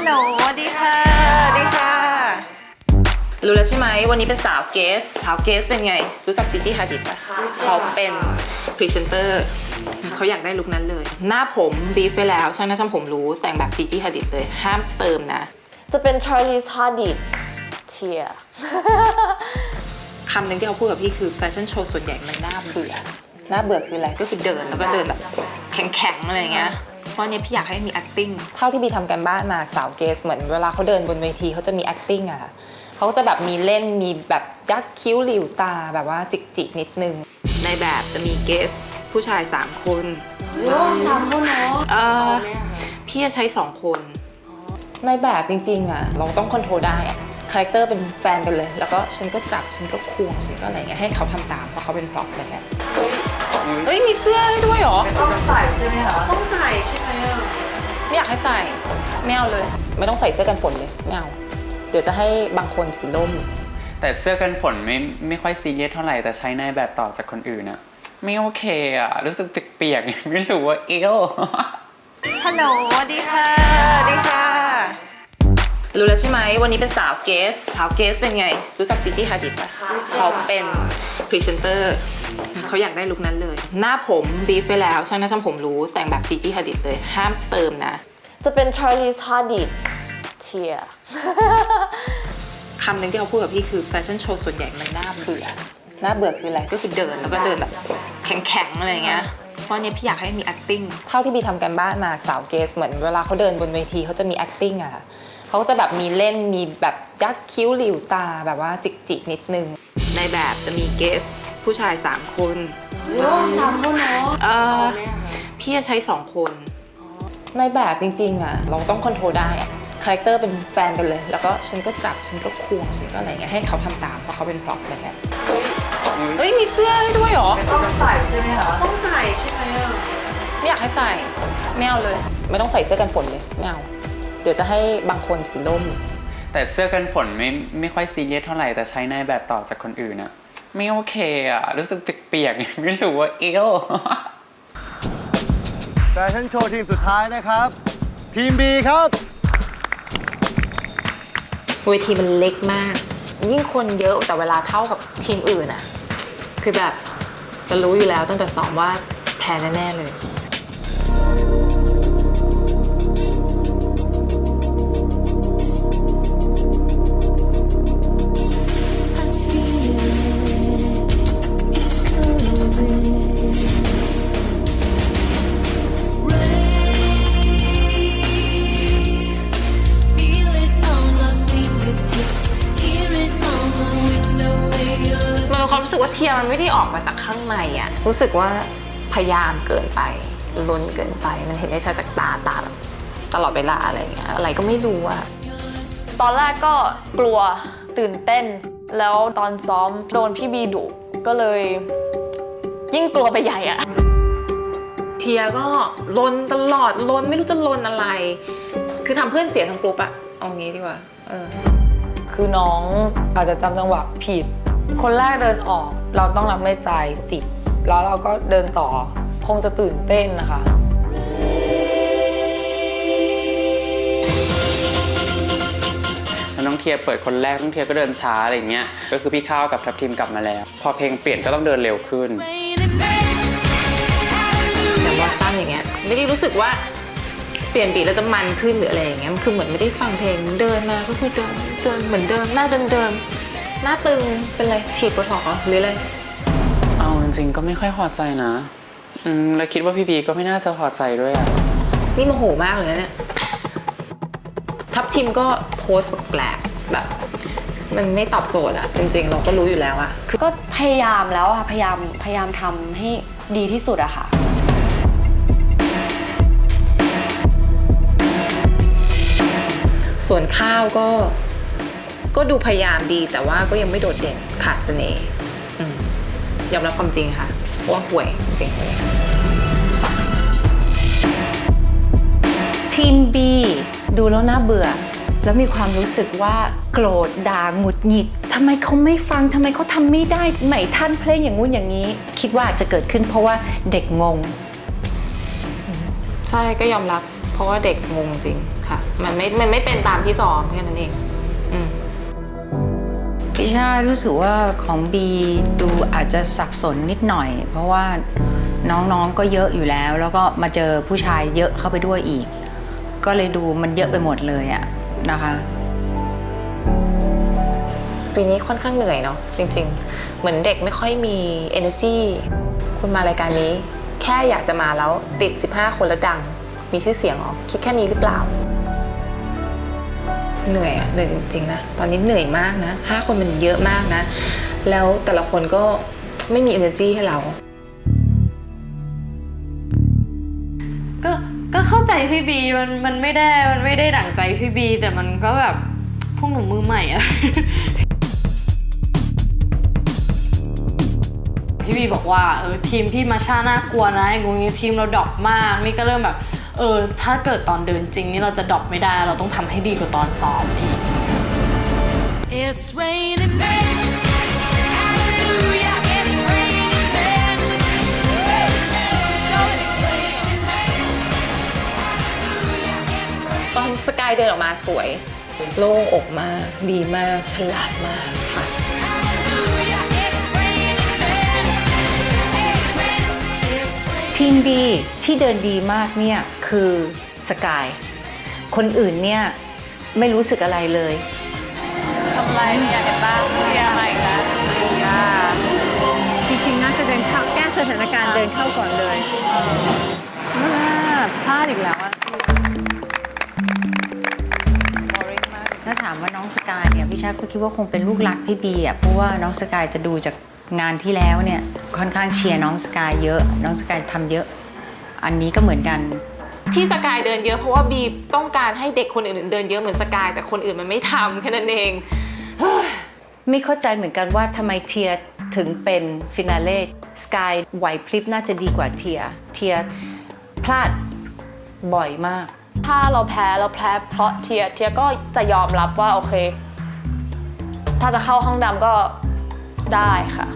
ฮัลโหลสวัสดีค่ะสวัสดีค่ะ รู้แล้วใช่ไหมวันนี้เป็นสาวเกส สาวเกสเป็นไง รู้จักจีจี้ฮาดิดปะเขาเป็นพรีเซนเตอร์เขาอยากได้ลุคนั้นเลย หน้าผมบีฟไปแล้ว ช่างหน้าช่างผมรู้แต่งแบบจีจี้ฮาดิดเลย ห้ามเติมนะ จะเป็น Charlize Hadid เชียคำหนึ่งที่เขาพูดกับพี่คือแฟชั่นโชว์ส่วนใหญ่มันน่าเบื่อ น่าเบื่อคืออะไร ก็คือเดินแล้วก็เดินแบบแข็งๆอะไรอย่างเงี้ยเพ ราะอันเนี้ยพี่อยากให้มี acting เท่าที่บีทำกันบ้านมาสาวเกสเหมือนเวลาเขาเดินบนเวทีเขาจะมี acting อะค่ะเขาก็จะแบบมีเล่นมีแบบยักคิ้วหลิวตาแบบว่าจิกๆนิดนึง ในแบบจะมีเกสผู้ชาย 3 คนสามคนเนาะเอ่อพี่จะใช้ 2 คน ในแบบจริงๆอะเราต้องคอนโทรลได้อะคาแรคเตอร์เป็นแฟนกันเลย แล้วก็ฉันก็จับฉันก็ควงฉันก็อะไรเงี้ยให้เขาทำตามเพราะเขาเป็นพล็อปอะไรเงี้ยเฮ้ยมีเสื้อให้ด้วยเหรอ ต้องใส่ใช่ไหมคะต้อง ไม่อยากให้ใส่ไม่เอาเลย ไม่ต้องใส่เสื้อกันฝนเลยไม่เอาเดี๋ยวจะให้บางคนถือล่ม แต่เสื้อกันฝนไม่ไม่ค่อยซีเรียสเท่าไหร่แต่ใช้ในแบบต่อจากคนอื่นอะไม่โอเคอะรู้สึกเปียกๆไม่รู้ว่าเอวฮัลโหลสวัสดีค่ะสวัสดีค่ะ รู้แล้วใช่ไหม วันนี้เป็นสาวเกส สาวเกสเป็นไง รู้จักจีจี้ฮาดิดปะเขาเป็นพรีเซนเตอร์ เขาอยากได้ลุคนั้นเลย หน้าผมบีฟไปแล้วช่างหน้าช่างผมรู้แต่งแบบจีจี้ฮาดิดเลย ห้ามเติมนะ จะเป็น Charlize Hadid เชียคำหนึ่งที่เขาพูดกับพี่คือแฟชั่นโชว์ส่วนใหญ่มันน่าเบื่อน่าเบื่อคืออะไรก็คือเดินแล้วก็เดินแบบแข็งๆอะไรอย่างเงี้ยเพราะอันเนี้ยพี่อยากให้มี acting เท่าที่บีทำกันบ้านมาสาวเกสเหมือนเวลาเขาเดินบนเวทีเขาจะมี acting อะค่ะเขาก็จะแบบมีเล่นมีแบบยักคิ้วหลิวตาแบบว่าจิกๆนิดนึง ในแบบจะมีเกสผู้ชาย 3 คนสามคนเนาะเอ่อพี่จะใช้ 2 คน ในแบบจริงๆอะเราต้องคอนโทรลได้อะคาแรคเตอร์เป็นแฟนกันเลย แล้วก็ฉันก็จับ ฉันก็ควง ฉันก็อะไรเงี้ย ให้เขาทำตาม เพราะเขาเป็นพล็อปอะไรเงี้ยเฮ้ย มีเสื้อให้ด้วยเหรอ ต้องใส่ใช่ไหมคะ ต้องใส่ใช่ไหมอะ ไม่อยากให้ใส่ ไม่เอาเลย ไม่ต้องใส่เสื้อกันฝนเลย ไม่เอา เดี๋ยวจะให้บางคนถือล่ม แต่เสื้อกันฝนไม่ไม่ค่อยซีเรียสเท่าไหร่แต่ใช้ในแบบต่อจากคนอื่นอะไม่โอเคอะรู้สึกเปียกๆไม่รู้ว่าเอวแฟชั่นโชว์ทีมสุดท้ายนะครับ ทีม B ครับเวทีมันเล็กมาก ยิ่งคนเยอะแต่เวลาเท่ากับทีมอื่นอะคือแบบจะรู้อยู่แล้วตั้งแต่ซ้อมว่าแพ้แน่ๆเลย สึกว่าเทียร์มันไม่ได้ออกมาจากข้างในอะรู้สึกว่าพยายามเกินไปล้นเกินไป มันเห็นได้ชัดจากตาตาแบบตลอดเวลาอะไรอย่างเงี้ยอะไรก็ไม่รู้อะตอนแรกก็กลัวตื่นเต้น แล้วตอนซ้อมโดนพี่บีดุก็เลย ยิ่งกลัวไปใหญ่อะเทียร์ก็ลนตลอดลนไม่รู้จะลนอะไร คือทำเพื่อนเสียทั้งกลุ่มอะเอางี้ดีกว่าเออคือน้องอาจจะจำจังหวะผิด คนแรกเดินออกเราต้องรับในใจสิบแล้วเราก็เดินต่อคงจะตื่นเต้นนะคะแล้วน้องเทียเปิดคนแรกน้องเทียก็เดินช้าอะไรอย่างเงี้ยก็คือพี่ข้าวกับทัพทีมกลับมาแล้ว พอเพลงเปลี่ยนก็ต้องเดินเร็วขึ้น Raining men. แต่ว่าสั้นอย่างเงี้ยไม่ได้รู้สึกว่าเปลี่ยนบีทแล้วจะมันขึ้นหรืออะไรอย่างเงี้ยมันคือเหมือนไม่ได้ฟังเพลงเดินมาก็คือเดินเดินเหมือนเดิมหน้าเดิมเดิมๆ หน้าตึงเป็นไรฉีดโบท็อกซ์เหรอหรืออะไรเอาจริงๆก็ไม่ค่อยพอใจนะ อืมแล้วคิดว่าพี่บีก็ไม่น่าจะพอใจด้วยอะนี่โมโหมากเลยนะเนี่ยทัพทีมก็โพสต์แปลกๆแบบ มันไม่ตอบโจทย์อะจริง ๆ เราก็รู้อยู่แล้วอะคือก็พยายามแล้วอะพยายามพยายามทำให้ดีที่สุดอะค่ะ ส่วนข้าวก็ ก็ดูพยายามดีแต่ว่าก็ยังไม่โดดเด่นขาดเสน่ห์อืมยอมรับความจริงค่ะว่าห่วยจริงๆทีม B ดูแล้วน่าเบื่อ แล้วมีความรู้สึกว่าโกรธด่าหงุดหงิดทำไมเขาไม่ฟังทำไมเขาทำไม่ได้ไหมท่านเพลงอย่างงู้นอย่างนี้ คิดว่าอาจจะเกิดขึ้นเพราะว่าเด็กงง ใช่ก็ยอมรับ เพราะว่าเด็กงงจริงค่ะค่ะมันไม่มันไม่เป็นตามที่ซ้อมแค่นั้นเองอืม พี่ชารู้สึกว่าของบีดูอาจจะสับสนนิดหน่อย เพราะว่าน้องๆก็เยอะอยู่แล้ว แล้วก็มาเจอผู้ชายเยอะเข้าไปด้วยอีก ก็เลยดูมันเยอะไปหมดเลยอะนะคะ ปีนี้ค่อนข้างเหนื่อยเนาะจริงๆ เหมือนเด็กไม่ค่อยมี energy คุณมารายการนี้ แค่อยากจะมาแล้วติด 15 คนแล้วดัง มีชื่อเสียงหรอคิดแค่นี้หรือเปล่า เหนื่อยอะเหนื่อยจริงๆนะตอนนี้เหนื่อยมากนะห้าคนมันเยอะมากนะ แล้วแต่ละคนก็ไม่มี energy ให้เรา ก็ก็เข้าใจพี่บีมันมันไม่ได้มันไม่ได้ดั่งใจพี่บี แต่มันก็แบบพวกหนูมือใหม่อะ พี่บีบอกว่าเออทีมพี่มาชาน่ากลัวนะอย่างงี้ทีมเราดรอปมาก นี่ก็เริ่มแบบ เออถ้าเกิดตอนเดินจริงนี่เราจะดรอปไม่ได้ เราต้องทำให้ดีกว่าตอนซ้อมอีก It's raining men. Hallelujah, it's raining men. Show it's raining men. Hallelujah, it's raining ตอนสกายเดินออกมาสวย โล่งอกมาก ดีมาก ฉลาดมากค่ะ ทีม B ที่เดินดีมากเนี่ยคือสกาย คนอื่นเนี่ยไม่รู้สึกอะไรเลยทำไรเนี่ยเห็นป่ะเรียมาอีกแล้วจริงๆน่าจะเดินเข้าแก้สถานการณ์เดินเข้าก่อนเลยพลาดอีกแล้วอะถ้าถามว่าน้องสกายเนี่ยพี่ชาก็คิดว่าคงเป็นลูกหลักพี่บีอะเพราะว่าน้องสกายจะดูจาก งานที่แล้วเนี่ยค่อนข้างเชียร์น้องสกายเยอะ น้องสกายทำเยอะ อันนี้ก็เหมือนกัน ที่สกายเดินเยอะเพราะว่าบีต้องการให้เด็กคนอื่นๆเดินเยอะเหมือนสกาย แต่คนอื่นมันไม่ทำแค่นั้นเองไม่เข้าใจเหมือนกันว่าทำไมเทียถึงเป็นฟินาเล่สกายไหวพริบน่าจะดีกว่าเทียเทียพลาดบ่อยมาก ถ้าเราแพ้เราแพ้เพราะเทียเทียก็จะยอมรับว่าโอเค ถ้าจะเข้าห้องดำก็ได้ค่ะ